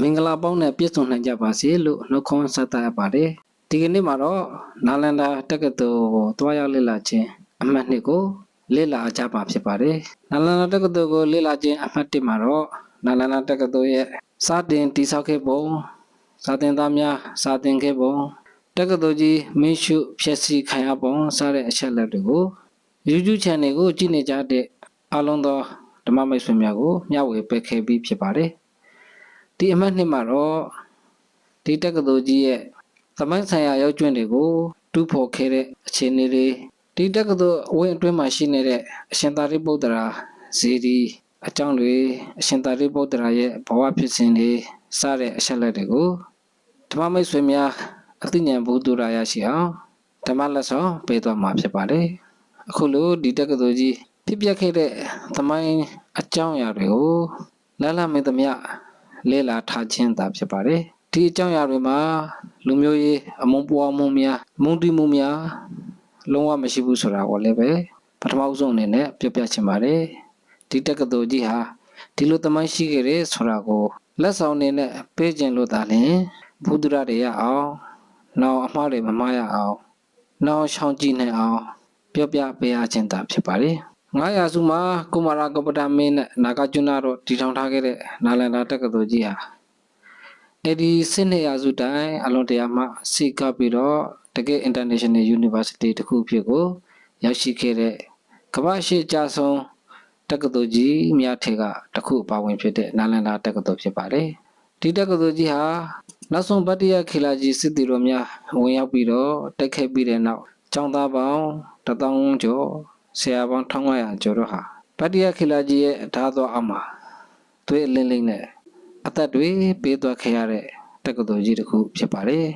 မင်္ဂလာပေါင်းနဲ့ပြည့်စုံနိုင်ကြပါစေလို့နှုတ်ခွန်းဆက်သရပါတယ်ဒီကနေ့မှာတော့နာလန္ဒာတက္ကသိုလ်ကိုတွားရောက်လေ့လာခြင်းအမှတ်နှစ်ကိုလေ့လာကြပါဖြစ်ပါတယ်နာလန္ဒာတက္ကသိုလ်ကိုလေ့လာခြင်းအမှတ်တစ်မှာတော့နာလန္ဒာတက္ကသိုလ်ရဲ့စတင်တည်ဆောက်ခဲ့ပုံစာသင်သားများစာသင်ခဲ့ပုံတက္ကသိုလ်ကြီးမင်းရှုဖြစ်စီခံရပုံစတဲ့အချက်လက်တွေကို YouTube channel ကိုကြည့်နေကြတဲ့အားလုံးသောဓမ္မမိတ်ဆွေများကိုမျှဝေပေးခဲ့ပြီးဖြစ်ပါတယ် ဒီအမှတ်နှစ်မှာတော့ဒီတက္ကသိုလ်ကြီးရဲ့သမိုင်းဆိုင်ရာရောက်ကျွန်းတွေကိုတူးဖော်ခဲ့တဲ့အခြေအနေတွေဒီတက္ကသိုလ်အဝင်းအတွင်းမှာရှိနေတဲ့အရှင်သာရိပုတ္တရာဇီဒီအကြောင်းတွေအရှင်သာရိပုတ္တရာရဲ့ဘဝဖြစ်စဉ်တွေစတဲ့အချက်လက်တွေကိုဓမ္မမိတ်ဆွေများအသိဉာဏ်ဘုဒ္ဓရာရရှိအောင်ဓမ္မလက်ဆောင်ပေးသွားမှာဖြစ်ပါတယ်အခုလိုဒီတက္ကသိုလ်ကြီးဖြစ်ပျက်ခဲ့တဲ့သမိုင်းအကြောင်းအရာတွေကိုလလမင်းသမျှ လေ့လာထားခြင်းသာဖြစ်ပါတယ်ဒီအကြောင်းအရာတွေမှာလူမျိုးရေးအမုန်းပွားမှုများမုန်းတီးမှုများလုံးဝမရှိဘူးဆိုတာကိုလည်းပဲပထမဆုံးအနေနဲ့ပြောပြချင်ပါတယ်ဒီတက္ကသိုလ်ကြီးဟာဒီလိုသမိုင်းရှိခဲ့တဲ့ဆိုတာကိုလက်ဆောင်အနေနဲ့ပေးခြင်းလို့သာလျှင်ဘုဒ္ဓရတွေရအောင်နောက်အမှားတွေမမှားရအောင်နောက်ရှောင်ကြည့်နိုင်အောင် ပြောပြပေးရခြင်းသာဖြစ်ပါတယ် 900စုမှာကုမာရကပ္ပတမင်းနဲ့နာဂကျွန်းတို့တည်ထောင်ထားခဲ့တဲ့နာလန္ဒာတက္ကသိုလ်ကြီးဟာအဲ့ဒီစစ်နေရာစုတိုင်းအလွန်တရာမှစိတ်ကပ်ပြီးတော့တကယ် international university တစ်ခုဖြစ်ကိုရောက်ရှိခဲ့တဲ့ကမ္ဘာရှိကြဆုံးတက္ကသိုလ်ကြီးများထက်ကတစ်ခုပါဝင်ဖြစ်တဲ့နာလန္ဒာတက္ကသိုလ်ဖြစ်ပါတယ်ဒီတက္ကသိုလ်ကြီးဟာနောက်ဆုံးဗတ္တိယခေလာကြီးစစ်တီတော်များဝင်ရောက်ပြီးတော့တက်ခဲ့ပြီးတဲ့နောက်ကျောင်းသားပေါင်း1000ကျော် ဆရာပေါင်း1500ကျော်တို့ဟာဗတ္တိယခေလာကြီးရဲ့ဓာတ်တော်အောက်မှာသွေးအလင်းလေးနဲ့အသက်တွေပေးသွားခဲ့ရတဲ့တက္ကသိုလ်ကြီးတစ်ခုဖြစ်ပါတယ်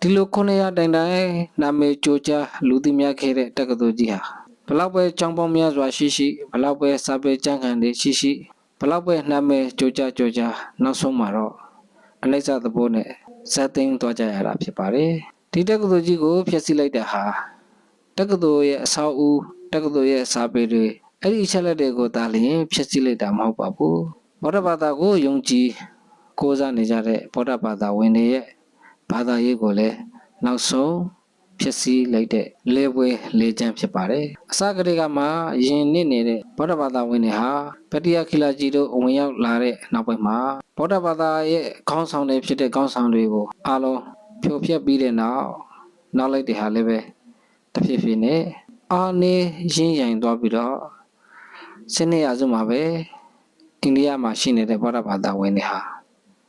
ဒီလို900တိုင်တိုင်နာမည်ကြိုကြားလူသိများခဲ့တဲ့တက္ကသိုလ်ကြီးဟာဘလောက်ပဲကျောင်းပေါင်းများစွာရှိရှိဘလောက်ပဲစာပေကျမ်းဂန်တွေရှိရှိဘလောက်ပဲနာမည်ကြိုကြားကြိုကြားနောက်ဆုံးမှာတော့အနိစ္စသဘောနဲ့ဇက်သိမ်းသွားကြရတာဖြစ်ပါတယ်ဒီတက္ကသိုလ်ကြီးကိုဖျက်ဆီးလိုက်တဲ့ဟာတက္ကသိုလ်ရဲ့အဆောက်အဦ တက္ကသိုလ်ရဲ့စာပေတွေအဲ့ဒီအချက်လက်တွေကိုသာလျှင်ဖျက်ဆီးလိုက်တာမဟုတ်ပါဘူးဘောဓဘာသာကိုယုံကြည်ကိုးစားနေကြတဲ့ဘောဓဘာသာဝင်တွေရဲ့ဘာသာရေးကိုလည်းနောက်ဆုံးဖြစ်စည်းလိုက်တဲ့လေပွဲလေချမ်းဖြစ်ပါတယ်အစကတည်းကမှယင်နစ်နေတဲ့ဗုဒ္ဓဘာသာဝင်တွေဟာပတ္တိယခိလကြီးတို့ဝင်ရောက်လာတဲ့နောက်ပိုင်းမှာဗုဒ္ဓဘာသာရဲ့ခေါင်းဆောင်တွေဖြစ်တဲ့ခေါင်းဆောင်တွေကိုအားလုံးဖြိုဖျက်ပြီးတဲ့နောက်နောက်လိုက်တဲ့ဟာလည်းပဲတဖြည်းဖြည်းနဲ့ အာနေရင်းရိုင်သွားပြီးတော့စနေရစုမှာပဲအိန္ဒိယမှာရှိနေတဲ့ဗုဒ္ဓဘာသာဝင်တွေဟာ